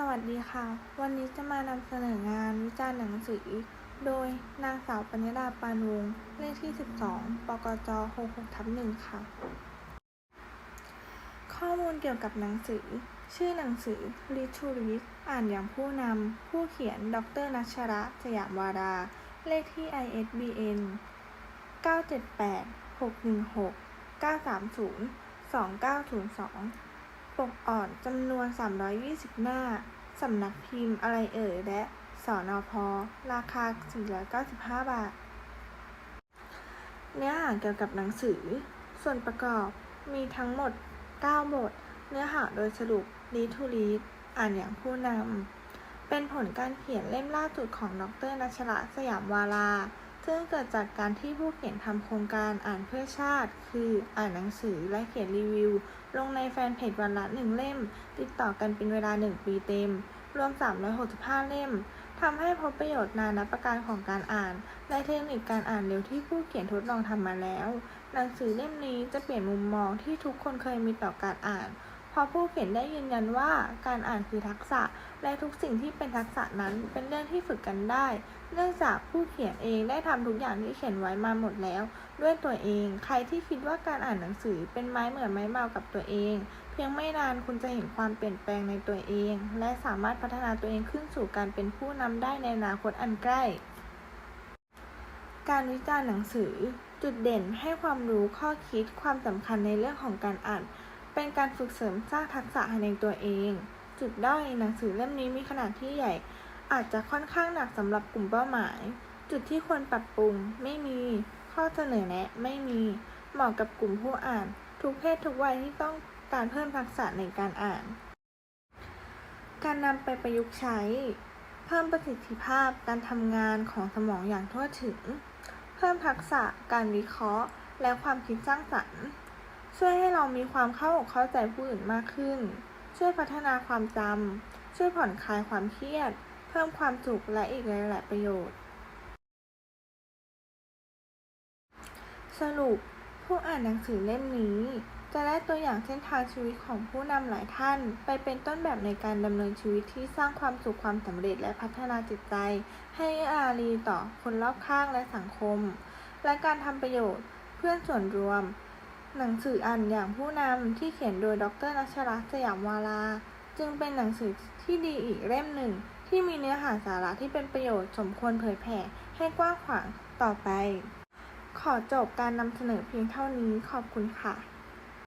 สวัสดีค่ะ วันนี้จะมานำเสนองานวิจารณ์หนังสือ โดยนางสาวปัญญดาปานวงเลขที่ 12 ปกจ66ทับ1ค่ะ ข้อมูลเกี่ยวกับหนังสือ ชื่อหนังสือ r e to Read อ่านอย่างผู้นำ ผู้เขียน ดรนัชระสยามวารา เลขที่ ISBN 978 616 930 2902 ปกอ่อนจำนวน 320 หน้า สำนักพิมพ์อะไรเอ่ย และสอนอพอราคา 495 บาท เนื้อหาเกี่ยวกับหนังสือ ส่วนประกอบมีทั้งหมด 9 บท เนื้อหาโดยสรุป read to read อ่านอย่างผู้นำ เป็นผลการเขียนเล่มล่าสุดของดรนัชระสยามวาลา ซึ่งเกิดจากการที่ผู้เขียนทำโครงการอ่านเพื่อชาติ คืออ่านหนังสือและเขียนรีวิว ลงในแฟนเพจวันละหนึ่งเล่ม ติดต่อกันเป็นเวลา 1 ปีเต็ม รวม 365 เล่มทำให้พบประโยชน์นานับประการของการอ่าน และเทคนิคการอ่านเร็วที่ผู้เขียนทดลองทำมาแล้ว หนังสือเล่มนี้จะเปลี่ยนมุมมองที่ทุกคนเคยมีต่อการอ่าน ราะผู้เขียนได้ยืนยันว่าการอ่านคือทักษะ และทุกสิ่งที่เป็นทักษะนั้นเป็นเรื่องที่ฝึกกันได้ เนื่องจากผู้เขียนเองได้ทำทุกอย่างที่เขียนไว้มาหมดแล้ว ด้วยตัวเอง ใครที่คิดว่าการอ่านหนังสือเป็นไม้เหมือนไม้เมากับตัวเอง เพียงไม่นานคุณจะเห็นความเปลี่ยนแปลงในตัวเอง และสามารถพัฒนาตัวเองขึ้นสู่การเป็นผู้นำได้ในอนาคตอันใกล้ การวิจารณ์หนังสือ จุดเด่นให้ความรู้ข้อคิดความสำคัญในเรื่องของการอ่าน เป็นการฝึกเสริมสร้างทักษะให้ในตัวเอง จุดด้อยหนังสือเล่มนี้มีขนาดที่ใหญ่ อาจจะค่อนข้างหนักสำหรับกลุ่มเป้าหมาย จุดที่ควรปรับปรุง ไม่มี ข้อเสนอแนะ ไม่มี เหมาะกับกลุ่มผู้อ่าน ทุกเพศทุกวัยที่ต้องการเพิ่มทักษะในการอ่าน การนำไปประยุกต์ใช้ เพิ่มประสิทธิภาพการทำงานของสมองอย่างทั่วถึง เพิ่มทักษะการวิเคราะห์ และความคิดสร้างสรรค์ ช่วยให้เรามีความเข้าอกเข้าใจผู้อื่นมากขึ้น ช่วยพัฒนาความจำ ช่วยผ่อนคลายความเครียด เพิ่มความสุขและอีกหลาย ๆ ประโยชน์ สรุป ผู้อ่านหนังสือเล่มนี้ จะได้ตัวอย่างเส้นทางชีวิตของผู้นำหลายท่าน ไปเป็นต้นแบบในการดำเนินชีวิตที่สร้างความสุขความสำเร็จและพัฒนาจิตใจ ให้อารีต่อคนรอบข้างและสังคม และการทำประโยชน์เพื่อส่วนรวม หนังสืออ่านอย่างผู้นำที่เขียนโดยดรนัชรัตน์สยามวาลาจึงเป็นหนังสือที่ดีอีกเล่มหนึ่ง ที่มีเนื้อหาสาระที่เป็นประโยชน์สมควรเผยแผ่ให้กว้างขวางต่อไป ขอจบการนำเสนอเพียงเท่านี้ขอบคุณค่ะ